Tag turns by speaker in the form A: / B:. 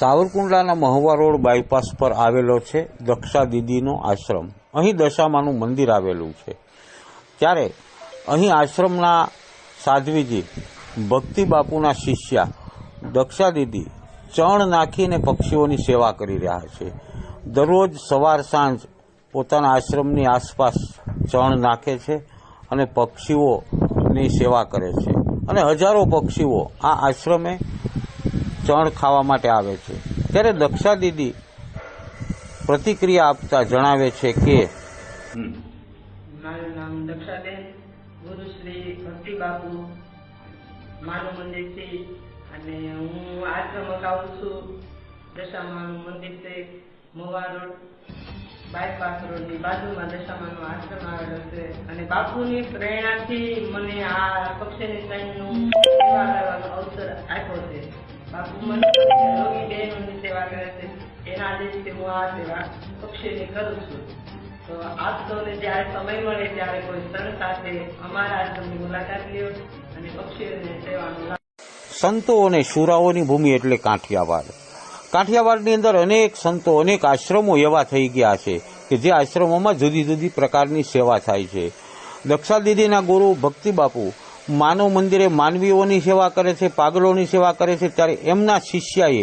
A: સાવરકુંડલાના Mahuva road bypass પર આવેલો છે દક્ષા દીદીનો આશ્રમ. અહીં દશામાનું મંદિર આવેલું છે. ત્યારે અહીં આશ્રમના સાધ્વીજી, ભક્તિ બાપુના શિષ્યા, દક્ષા દીદી ચણ નાખીને પક્ષીઓની સેવા કરી રહ્યા છે. દરરોજ સવાર સાંજ પોતાના આશ્રમની આસપાસ ચણ નાખે છે અને પક્ષીઓની સેવા કરે છે. અને હજારો પક્ષીઓ આ આશ્રમે ચણ ખાવા માટે આવે છે. ત્યારે દક્ષા દીદી પ્રતિક્રિયા આપતા જણાવે છે કે
B: મારું નામ દક્ષાબેન ગુરુ શ્રી ભક્તિ બાપુ. માનું મંદિરથી અને હું આશ્રમ અગાઉં છું દશામાનું મંદિર છે. મોવા રોડ. બાયપાસ રોડની બાજુમાં દશામાનો આશ્રમ આવેલો છે. અને બાપુની પ્રેરણાથી મને આ પક્ષીની સાઈનનું અવસર આપ્યો છે. બાપુ
A: સંતો અને શુરાઓની ભૂમિ એટલે કાઠિયાવાડ. કાઠિયાવાડની અંદર અનેક સંતો, અનેક આશ્રમો એવા થઈ ગયા છે કે જે આશ્રમોમાં જુદી જુદી પ્રકારની સેવા થાય છે. દક્ષા દીદીના ગુરુ ભક્તિ બાપુ માનવ મંદિરે માનવીઓની સેવા કરે છે પાગલોની સેવા કરે છે ત્યારે એમના શિષ્યાએ